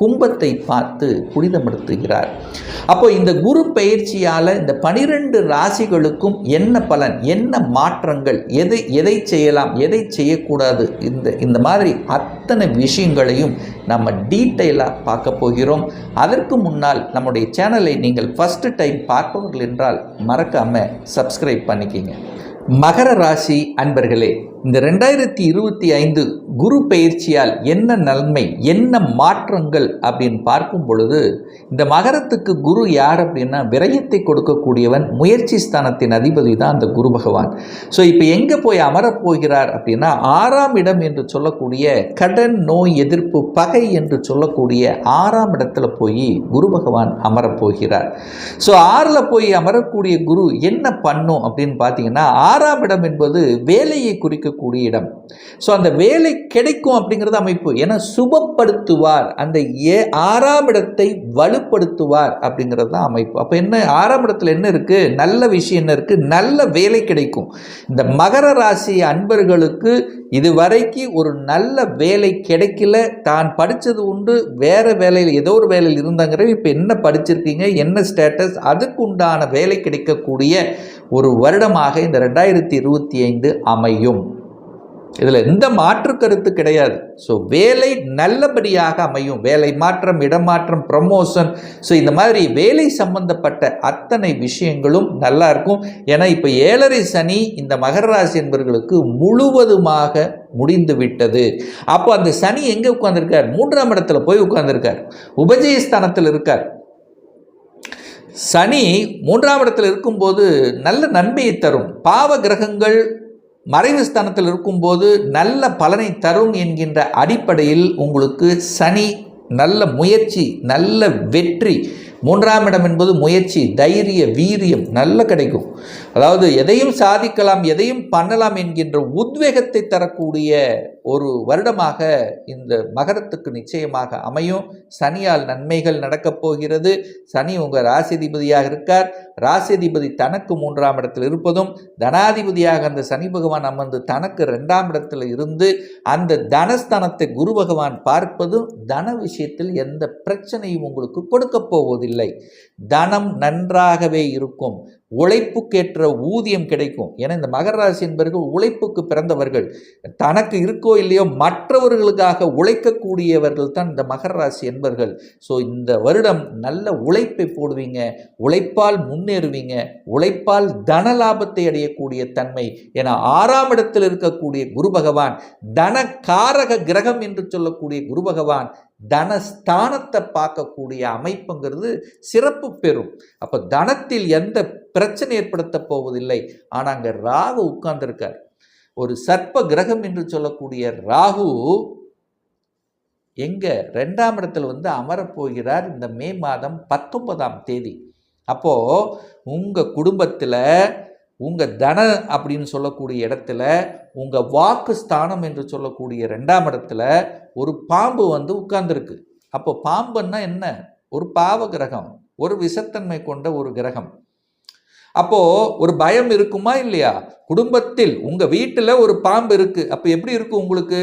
கும்பத்தை பார்த்து புனிதப்படுத்துகிறார். அப்போ இந்த குரு பயிற்சியால் இந்த பனிரெண்டு ராசிகளுக்கும் என்ன பலன் என்ன மாற்றங்கள் எதை எதை செய்யலாம் எதை செய்யக்கூடாது இந்த இந்த மாதிரி அத்தனை விஷயங்களையும் நம்ம டீட்டெயிலாக பார்க்க போகிறோம். அதற்கு முன்னால் நம்முடைய சேனலை நீங்கள் ஃபஸ்ட்டு டைம் பார்ப்பவர்கள் என்றால் மறக்காமல் சப்ஸ்கிரைப் பண்ணிக்கிங்க. மகர ராசி அன்பர்களே இந்த ரெண்டாயிரத்தி இருபத்தி ஐந்து குரு பயிற்சியால் என்ன நன்மை என்ன மாற்றங்கள் அப்படின்னு பார்க்கும் பொழுது இந்த மகரத்துக்கு குரு யார் அப்படின்னா விரயத்தை கொடுக்கக்கூடியவன் முயற்சி ஸ்தானத்தின் அதிபதி தான் அந்த குரு பகவான். ஸோ இப்போ எங்கே போய் அமரப் போகிறார் அப்படின்னா ஆறாம் இடம் என்று சொல்லக்கூடிய கடன் நோய் எதிர்ப்பு பகை என்று சொல்லக்கூடிய ஆறாம் இடத்துல போய் குரு பகவான் அமரப் போகிறார். ஸோ ஆறில் போய் அமரக்கூடிய குரு என்ன பண்ணும் அப்படின்னு பார்த்தீங்கன்னா ஆறாம் இடம் என்பது வேலையை குறிக்கக்கூடிய இடம். ஸோ அந்த வேலை கிடைக்கும் அப்படிங்கிறது அமைப்பு. ஏன்னா சுபப்படுத்துவார். அந்த ஏ ஆறாம் இடத்தை வலுப்படுத்துவார் அப்படிங்கிறது தான் அமைப்பு. அப்போ என்ன ஆறாம் இடத்துல என்ன இருக்குது நல்ல விஷயம் என்ன இருக்குது நல்ல வேலை கிடைக்கும். இந்த மகர ராசி அன்பர்களுக்கு இதுவரைக்கு ஒரு நல்ல வேலை கிடைக்கல. தான் படித்தது உண்டு. வேறு வேலையில் ஏதோ ஒரு வேலையில் இருந்தாங்கிற இப்போ என்ன படிச்சிருக்கீங்க? என்ன ஸ்டேட்டஸ் அதுக்கு உண்டான வேலை கிடைக்கக்கூடிய ஒரு வருடமாக இந்த ரெண்டாயிரத்தி இருபத்தி ஐந்து அமையும். இதில் எந்த மாற்று கருத்து கிடையாது. ஸோ வேலை நல்லபடியாக அமையும். வேலை மாற்றம் இடமாற்றம் ப்ரமோஷன் ஸோ இந்த மாதிரி வேலை சம்பந்தப்பட்ட அத்தனை விஷயங்களும் நல்லா இருக்கும். ஏன்னா இப்போ ஏழரை சனி இந்த மகர ராசி என்பவர்களுக்கு முழுவதுமாக முடிந்து விட்டது. அப்போ அந்த சனி எங்கே உட்காந்துருக்கார் மூன்றாம் இடத்துல போய் உட்காந்துருக்கார் உபஜயஸ்தானத்தில் இருக்கார். சனி மூன்றாம் இடத்தில் இருக்கும்போது நல்ல நன்மையை தரும். பாவ கிரகங்கள் மறைவு ஸ்தானத்தில் இருக்கும்போது நல்ல பலனை தரும் என்கின்ற அடிப்படையில் உங்களுக்கு சனி நல்ல முயற்சி நல்ல வெற்றி மூன்றாம் இடம் என்பது முயற்சி தைரிய வீரியம் நல்ல கிடைக்கும். அதாவது எதையும் சாதிக்கலாம் எதையும் பண்ணலாம் என்கின்ற உத்வேகத்தை தரக்கூடிய ஒரு வருடமாக இந்த மகரத்துக்கு நிச்சயமாக அமையும். சனியால் நன்மைகள் நடக்கப் போகிறது. சனி உங்கள் ராசிதிபதியாக இருக்கார். ராசிதிபதி தனக்கு மூன்றாம் இடத்தில் இருப்பதும் தனாதிபதியாக அந்த சனி பகவான் அமர்ந்து தனக்கு ரெண்டாம் இடத்தில் இருந்து அந்த தனஸ்தானத்தை குரு பகவான் பார்ப்பதும் தன விஷயத்தில் எந்த பிரச்சனையும் உங்களுக்கு கொடுக்க போவதில்லை. தனம் நன்றாகவே இருக்கும். உழைப்புக்கேற்ற ஊதியம் கிடைக்கும். ஏன்னா இந்த மகர ராசி என்பவர்கள் உழைப்புக்கு பிறந்தவர்கள். தனக்கு இருக்கோ இல்லையோ மற்றவர்களுக்காக உழைக்கக்கூடியவர்கள் தான் இந்த மகர ராசி என்பர்கள். ஸோ இந்த வருடம் நல்ல உழைப்பை போடுவீங்க. உழைப்பால் முன்னேறுவீங்க. உழைப்பால் தன லாபத்தை அடையக்கூடிய தன்மை. என ஆறாம் இடத்தில் இருக்கக்கூடிய குரு பகவான் தன காரக கிரகம் என்று சொல்லக்கூடிய குரு பகவான் தனஸ்தானத்தை பார்க்கக்கூடிய அமைப்புங்கிறது சிறப்பு பெறும். அப்போ தனத்தில் எந்த பிரச்சனை ஏற்படுத்த போவதில்லை. ஆனால் அங்கே ராகு உட்கார்ந்துருக்கார். ஒரு சர்ப்ப கிரகம் என்று சொல்லக்கூடிய ராகு எங்கே ரெண்டாம் இடத்தில் வந்து அமரப்போகிறார் இந்த மே மாதம் பத்தொன்பதாம் தேதி. அப்போது உங்கள் குடும்பத்தில் உங்கள் தன அப்படின்னு சொல்லக்கூடிய இடத்துல உங்கள் வாக்கு ஸ்தானம் என்று சொல்லக்கூடிய ரெண்டாம் இடத்துல ஒரு பாம்பு வந்து உட்கார்ந்துருக்கு. அப்போ பாம்புன்னா என்ன? ஒரு பாவ கிரகம் ஒரு விஷத்தன்மை கொண்ட ஒரு கிரகம். அப்போது ஒரு பயம் இருக்குமா இல்லையா? குடும்பத்தில் உங்கள் வீட்டில் ஒரு பாம்பு இருக்குது அப்போ எப்படி இருக்கும் உங்களுக்கு?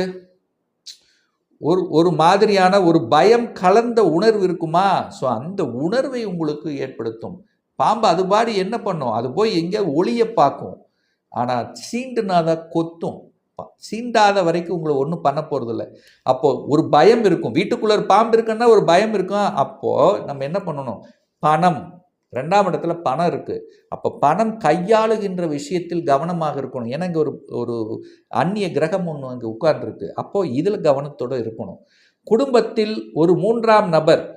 ஒரு ஒரு மாதிரியான ஒரு பயம் கலந்த உணர்வு இருக்குமா? ஸோ அந்த உணர்வை உங்களுக்கு ஏற்படுத்தும். பாம்பு அது பாடி என்ன பண்ணும்? அது போய் எங்கே ஒளியை பார்க்கும். ஆனால் சீண்டுனாதான் கொத்தும். ப- சீண்டாத வரைக்கும் உங்களை ஒன்றும் பண்ண போகிறதில்ல அப்போது ஒரு பயம் இருக்கும். வீட்டுக்குள்ளே பாம்பு இருக்குன்னா ஒரு பயம் இருக்கும். அப்போது நம்ம என்ன பண்ணணும்? பணம். ரெண்டாம் இடத்துல பணம் இருக்குது அப்போ பணம் கையாளுகின்ற விஷயத்தில் கவனமாக இருக்கணும். ஏன்னா இங்கே ஒரு ஒரு அந்நிய கிரகம் ஒன்று அங்கே உட்கார்ந்துருக்கு. அப்போது இதில் கவனத்தோடு இருக்கணும். குடும்பத்தில் ஒரு மூன்றாம் நபர்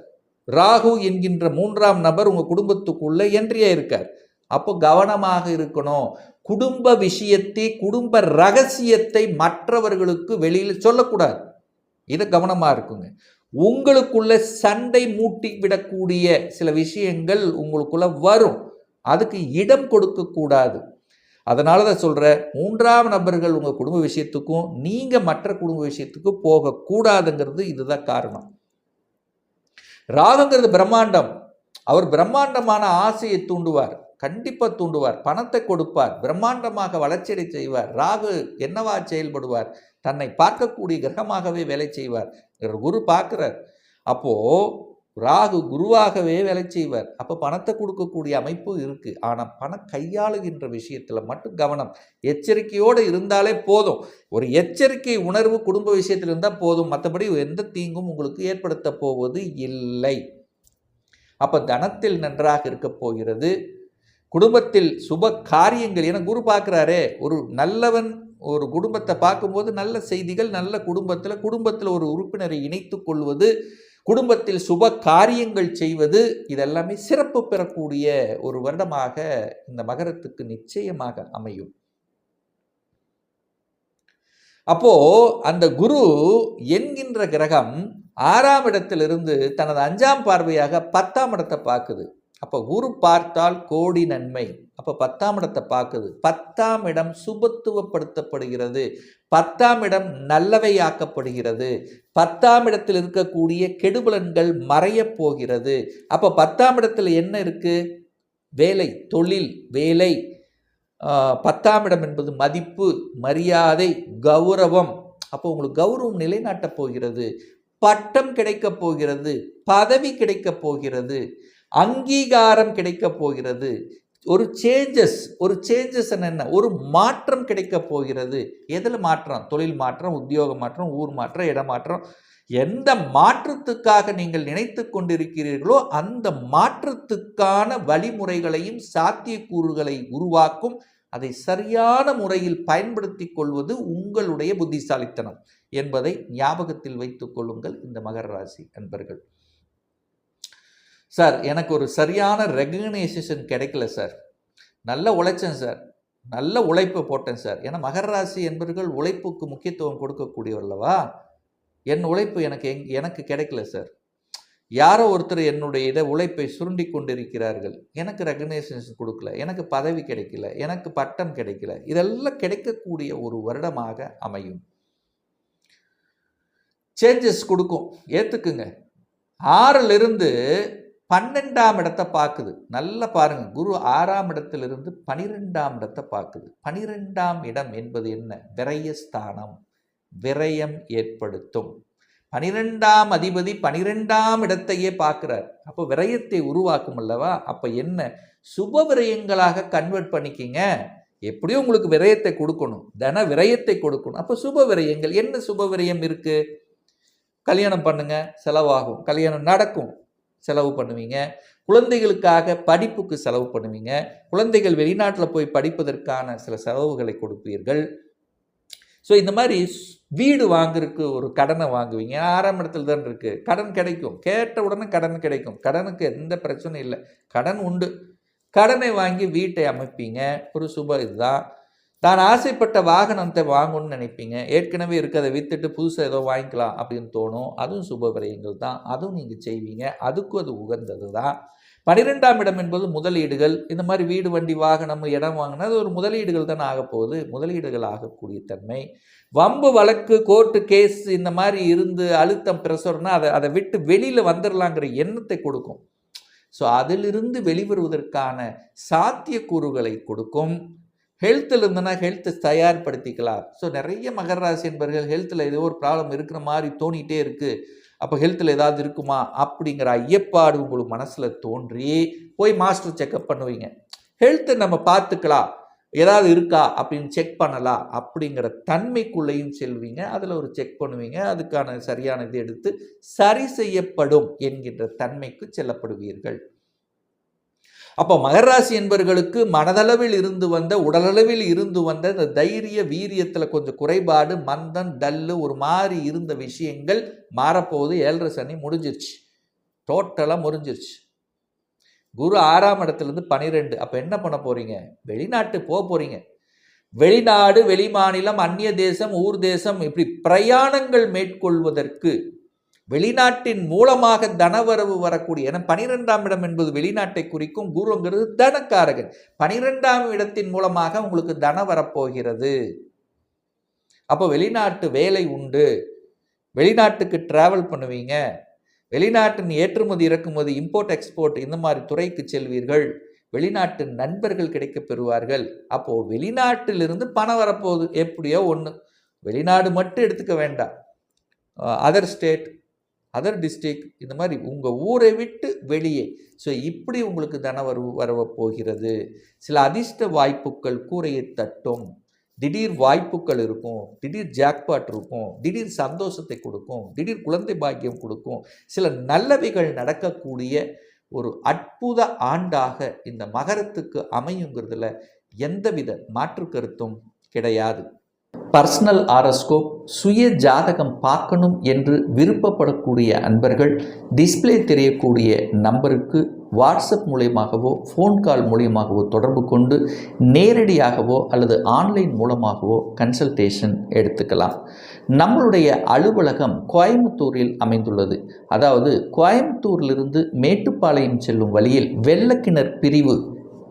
ராகு என்கின்ற மூன்றாம் நபர் உங்கள் குடும்பத்துக்குள்ளே என்ட்ரியாக இருக்கார். அப்போ கவனமாக இருக்கணும். குடும்ப விஷயத்தை குடும்ப ரகசியத்தை மற்றவர்களுக்கு வெளியில் சொல்லக்கூடாது. இதை கவனமாக இருக்குங்க. உங்களுக்குள்ள சண்டை மூட்டி விடக்கூடிய சில விஷயங்கள் உங்களுக்குள்ள வரும். அதுக்கு இடம் கொடுக்கக்கூடாது அதனால தான் சொல்கிற மூன்றாம் நபர்கள் உங்கள் குடும்ப விஷயத்துக்கும் நீங்கள் மற்ற குடும்ப விஷயத்துக்கும் போகக்கூடாதுங்கிறது இதுதான் காரணம். ராகுங்கிறது பிரம்மாண்டம். அவர் பிரம்மாண்டமான ஆசையை தூண்டுவார் கண்டிப்பாக தூண்டுவார் பணத்தை கொடுப்பார் பிரம்மாண்டமாக வளர்ச்சியடை செய்வார் ராகு என்னவா செயல்படுவார் தன்னை பார்க்கக்கூடிய கிரகமாகவே வேலை செய்வார் குரு பார்க்குறார். அப்போது ராகு குருவாகவே வேலை செய்வார். அப்போ பணத்தை கொடுக்கக்கூடிய அமைப்பு இருக்குது ஆனால் பணம் கையாளுகின்ற விஷயத்தில் மட்டும் கவனம். எச்சரிக்கையோடு இருந்தாலே போதும். ஒரு எச்சரிக்கை உணர்வு குடும்ப விஷயத்தில் இருந்தால் போதும். மற்றபடி எந்த தீங்கும் உங்களுக்கு ஏற்படுத்த போவது இல்லை. அப்போ தனத்தில் நன்றாக இருக்க போகிறது. குடும்பத்தில் சுப காரியங்கள். என குரு பார்க்குறாரே ஒரு நல்லவன் ஒரு குடும்பத்தை பார்க்கும்போது நல்ல செய்திகள் நல்ல குடும்பத்தில் குடும்பத்தில் ஒரு உறுப்பினரை இணைத்து கொள்வது குடும்பத்தில் சுப காரியங்கள் செய்வது இதெல்லாமே சிறப்பு பெறக்கூடிய ஒரு வருடமாக இந்த மகரத்துக்கு நிச்சயமாக அமையும். அப்போ அந்த குரு என்கின்ற கிரகம் ஆறாம் இடத்திலிருந்து தனது அஞ்சாம் பார்வையாக பத்தாம் இடத்தை பார்க்குது. அப்போ குரு பார்த்தால் கோடி நன்மை. அப்போ பத்தாம் இடத்தை பார்க்குது. பத்தாம் இடம் சுபத்துவப்படுத்தப்படுகிறது. பத்தாம் இடம் நல்லவையாக்கப்படுகிறது. பத்தாம் இடத்தில் இருக்கக்கூடிய கெடுபலன்கள் மறையப் போகிறது. அப்போ பத்தாம் இடத்துல என்ன இருக்குது வேலை தொழில் வேலை. பத்தாம் இடம் என்பது மதிப்பு மரியாதை கௌரவம். அப்போ உங்களுக்கு கௌரவம் நிலைநாட்டப் போகிறது. பட்டம் கிடைக்கப் போகிறது. பதவி கிடைக்கப் போகிறது. அங்கீகாரம் கிடைக்க போகிறது. ஒரு சேஞ்சஸ் ஒரு சேஞ்சஸ் என்ன? ஒரு மாற்றம் கிடைக்க போகிறது. எதில் மாற்றம்? தொழில் மாற்றம் உத்தியோக மாற்றம் ஊர் மாற்றம் இடமாற்றம் எந்த மாற்றத்துக்காக நீங்கள் நினைத்து கொண்டிருக்கிறீர்களோ அந்த மாற்றத்துக்கான வழிமுறைகளையும் சாத்தியக்கூறுகளை உருவாக்கும் அதை சரியான முறையில் பயன்படுத்தி கொள்வது உங்களுடைய புத்திசாலித்தனம் என்பதை ஞாபகத்தில் வைத்துக் கொள்ளுங்கள் இந்த மகர ராசி அன்பர்கள். சார் எனக்கு ஒரு சரியான ரெகக்னைசேஷன் கிடைக்கல சார். நல்ல உழைச்சேன் சார். நல்ல உழைப்பை போட்டேன் சார். ஏன்னா மகர ராசி என்பவர்கள் உழைப்புக்கு முக்கியத்துவம் கொடுக்கக்கூடியவர்களவா என் உழைப்பு எனக்கு எங் எனக்கு கிடைக்கல சார். யாரோ ஒருத்தர் என்னுடைய இதை உழைப்பை சுருண்டி கொண்டிருக்கிறார்கள். எனக்கு ரெகனைசேஷன் கொடுக்கல. எனக்கு பதவி கிடைக்கல. எனக்கு பட்டம் கிடைக்கல. இதெல்லாம் கிடைக்கக்கூடிய ஒரு வருடமாக அமையும். சேஞ்சஸ் கொடுக்கும். ஏற்றுக்குங்க ஆறிலிருந்து பன்னெண்டாம் இடத்தை பார்க்குது. நல்லா பாருங்கள் குரு ஆறாம் இடத்திலிருந்து பனிரெண்டாம் இடத்தை பார்க்குது. பனிரெண்டாம் இடம் என்பது என்ன? விரயஸ்தானம் விரயம் ஏற்படுத்தும். பனிரெண்டாம் அதிபதி பனிரெண்டாம் இடத்தையே பார்க்குறார். அப்போ விரயத்தை உருவாக்கும் அல்லவா? அப்போ என்ன? சுப விரயங்களாக கன்வெர்ட் பண்ணிக்கிங்க. எப்படியும் உங்களுக்கு விரயத்தை கொடுக்கணும். தன விரயத்தை கொடுக்கணும். அப்போ சுப விரயங்கள். என்ன சுப விரயம் இருக்குது கல்யாணம் பண்ணுங்க. செலவாகும். கல்யாணம் நடக்கும். செலவு பண்ணுவீங்க. குழந்தைகளுக்காக படிப்புக்கு செலவு பண்ணுவீங்க. குழந்தைகள் வெளிநாட்டில் போய் படிப்பதற்கான சில செலவுகளை கொடுப்பீர்கள். ஸோ இந்த மாதிரி வீடு வாங்குறதுக்கு ஒரு கடனை வாங்குவீங்க. ஆறாம் இடத்துல தான் இருக்குது கடன் கிடைக்கும். கேட்ட உடனே கடன் கிடைக்கும். கடனுக்கு எந்த பிரச்சனையும் இல்லை. கடன் உண்டு. கடனை வாங்கி வீட்டை அமைப்பீங்க. ஒரு சுப இதுதான். தான் ஆசைப்பட்ட வாகனத்தை வாங்கணும்னு நினைப்பீங்க. ஏற்கனவே இருக்கிறத விற்றுட்டு புதுசாக ஏதோ வாங்கிக்கலாம் அப்படின்னு தோணும். அதுவும் சுப விரயங்கள் தான். அதுவும் நீங்கள் செய்வீங்க. அதுக்கும் அது உகந்தது தான். பனிரெண்டாம் இடம் என்பது முதலீடுகள். இந்த மாதிரி வீடு வண்டி வாகனம் இடம் வாங்கினா அது ஒரு முதலீடுகள் தான் ஆகப்போகுது முதலீடுகள் ஆகக்கூடிய தன்மை. வம்பு வழக்கு கோர்ட்டு கேஸ் இந்த மாதிரி இருந்து அழுத்தம் பிரசர்னா அதை அதை விட்டு வெளியில் வந்துடலாங்கிற எண்ணத்தை கொடுக்கும். ஸோ அதிலிருந்து வெளிவருவதற்கான சாத்தியக்கூறுகளை கொடுக்கும். ஹெல்த்தில் இருந்தனா ஹெல்த்தை தயார்படுத்திக்கலாம். ஸோ நிறைய மகர ராசி என்பவர்கள் ஹெல்த்தில் ஏதோ ஒரு ப்ராப்ளம் இருக்கிற மாதிரி தோணிகிட்டே இருக்குது அப்போ ஹெல்த்தில் ஏதாவது இருக்குமா? அப்படிங்கிற ஐயப்பாடு உங்களுக்கு மனசில் தோன்றி போய் மாஸ்டர் செக்அப் பண்ணுவீங்க. ஹெல்த்தை நம்ம பார்த்துக்கலாம். ஏதாவது இருக்கா? அப்படின்னு செக் பண்ணலாம். அப்படிங்கிற தன்மைக்குள்ளேயும் செல்வீங்க. அதில் ஒரு செக் பண்ணுவீங்க. அதுக்கான சரியான இது எடுத்து சரி செய்யப்படும் என்கின்ற தன்மைக்கு செல்லப்படுவீர்கள். அப்போ மகராசி என்பவர்களுக்கு மனதளவில் இருந்து வந்த உடலளவில் இருந்து வந்த இந்த தைரிய வீரியத்தில் கொஞ்சம் குறைபாடு மந்தம் டல்லு ஒரு மாதிரி இருந்த விஷயங்கள் மாறப்போகுது. ஏழரை சனி முடிஞ்சிருச்சு. டோட்டலாக முறிஞ்சிருச்சு. குரு ஆறாம் இடத்துலேருந்து பனிரெண்டு. அப்போ என்ன பண்ண போகிறீங்க வெளிநாட்டு போக போகிறீங்க வெளிநாடு வெளிமாநிலம் அந்நிய தேசம் ஊர் தேசம் இப்படி பிரயாணங்கள் மேற்கொள்வதற்கு வெளிநாட்டின் மூலமாக தனவரவு வரக்கூடிய ஏன்னா பனிரெண்டாம் இடம் என்பது வெளிநாட்டை குறிக்கும் குருங்கிறது தனக்காரகன். பனிரெண்டாம் இடத்தின் மூலமாக உங்களுக்கு தன வரப்போகிறது. அப்போ வெளிநாட்டு வேலை உண்டு. வெளிநாட்டுக்கு டிராவல் பண்ணுவீங்க. வெளிநாட்டின் ஏற்றுமதி இறக்குமதி இம்போர்ட் எக்ஸ்போர்ட் இந்த மாதிரி துறைக்கு செல்வீர்கள். வெளிநாட்டு நண்பர்கள் கிடைக்க பெறுவார்கள். அப்போ வெளிநாட்டிலிருந்து பணம் வரப்போகுது. எப்படியோ ஒன்று வெளிநாடு மட்டும் எடுத்துக்க வேண்டாம். அதர் ஸ்டேட் அதர் டிஸ்ட்ரிக் இந்த மாதிரி உங்கள் ஊரை விட்டு வெளியே. ஸோ இப்படி உங்களுக்கு தன வரவு வரவ போகிறது. சில அதிர்ஷ்ட வாய்ப்புகள் கூரையை தட்டும். திடீர் வாய்ப்புகள் இருக்கும். திடீர் ஜாக்பாட் இருக்கும். திடீர் சந்தோஷத்தை கொடுக்கும். திடீர் குழந்தை பாக்கியம் கொடுக்கும். சில நல்லவைகள் நடக்கக்கூடிய ஒரு அற்புத ஆண்டாக இந்த மகரத்துக்கு அமையுங்கிறதுல எந்தவித மாற்று கருத்தும் கிடையாது. பர்சனல் ஆரோஸ்கோப் சுய ஜாதகம் பார்க்கணும் என்று விருப்பப்படக்கூடிய அன்பர்கள் டிஸ்ப்ளே தெரியக்கூடிய நம்பருக்கு வாட்ஸ்அப் மூலியமாகவோ ஃபோன் கால் மூலியமாகவோ தொடர்பு கொண்டு நேரடியாகவோ அல்லது ஆன்லைன் மூலமாகவோ கன்சல்டேஷன் எடுத்துக்கலாம். நம்மளுடைய அலுவலகம் கோயம்புத்தூரில் அமைந்துள்ளது. அதாவது கோயம்புத்தூரிலிருந்து மேட்டுப்பாளையம் செல்லும் வழியில் வெள்ளக்கிணர் பிரிவு